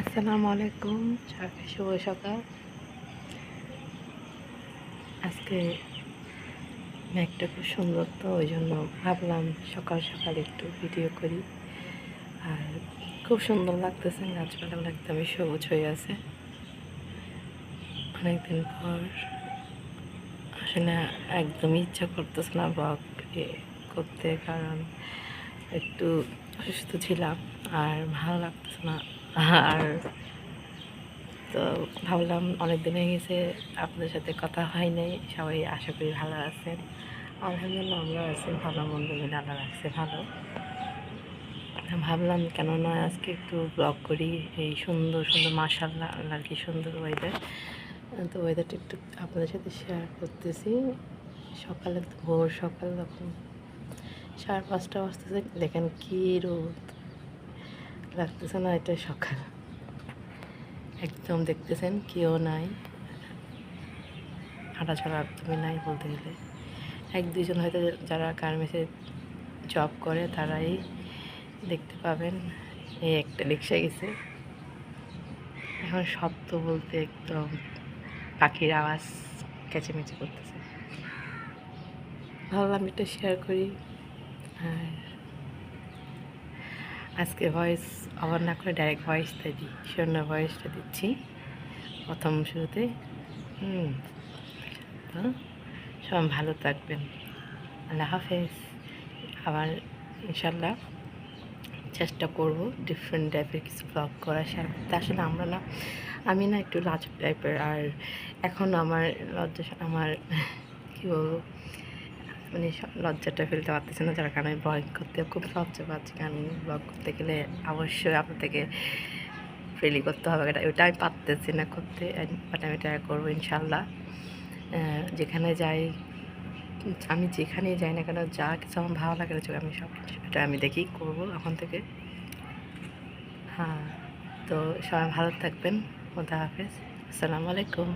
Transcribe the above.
আসসালামু আলাইকুম শুভ সকাল। আজকে মেঘটা খুব সুন্দর তো, ওই জন্য ভাবলাম সকাল সকাল একটু ভিডিও করি। আর খুব সুন্দর লাগতেছে, গাছপালা একদমই সবুজ হয়ে আছে। অনেকদিন পর আসলে একদমই ইচ্ছা করতেছে না ব্লগ করতে, কারণ একটু অসুস্থ ছিলাম, আর ভালো লাগতেছে না। আর তো ভাবলাম অনেক দিন হয়ে গেছে আপনাদের সাথে কথা হয় নাই, সবাই আশা করি ভালো আছেন। আলহামদুলিল্লাহ আমরা আছি, ভালো, মন্দ মিলে আল্লাহ রাখছে ভালো। ভাবলাম কেননা আজকে একটু ব্লগ করি, এই সুন্দর সুন্দর মাসাল্লাহ আল্লাহর কি সুন্দর ওয়েদার তো ওয়েদারটা একটু আপনাদের সাথে শেয়ার করতেছি। সকালে ভোর সকাল, তখন সাড়ে পাঁচটা বাজতেছে, দেখেন কী রোদ। লাগতেছে না এটা সকাল। একদম দেখতেছেন কেউ নাই। হাঁটা ছাড়া একদমই নাই বলতে গেলে। এক দুজন হয়তো যারা গার্মেন্টসে জব করে তারাই দেখতে পাবেন। এই একটা রিক্সা গেছে। এখন শব্দ বলতে একদম পাখির আওয়াজ কেচেমেচে করতেছে। ভাবলাম এটা শেয়ার করি। আর আজকে ভয়েস আবার না করে ডাইরেক্ট ভয়েসটা দিই, শূন্য ভয়েসটা দিচ্ছি। প্রথম শুরুতে, হুম, তো সবাই ভালো থাকবেন। আল্লাহ হাফেজ। আবার ইনশাল্লাহ চেষ্টা করব ডিফারেন্ট টাইপের কিছু ব্লগ করা শেয়ার করতে আসলে আমরা না, আমি না একটু লাজুক টাইপের আর এখন আমার লজ্জা, আমার কী বলব? মানে লজ্জাটা ফেলতে পারতেছে না, যার কারণে আমি ব্লগ করতে খুব লজ্জা পাচ্ছি, কারণ ব্লগ করতে গেলে অবশ্যই আপনার থেকে ফ্রিলি করতে হবে। এটা ওটা আমি পারতেছি না করতে বাট আমি ট্রাই করব ইনশাল্লাহ। যেখানে যাই, আমি যেখানেই যাই না কেন, যা কিছু আমার ভালো লাগে না, আমি সব এটা আমি দেখি, করব এখন থেকে। হ্যাঁ তো সবাই ভালো থাকবেন, খোদা হাফেজ, আসসালামু আলাইকুম।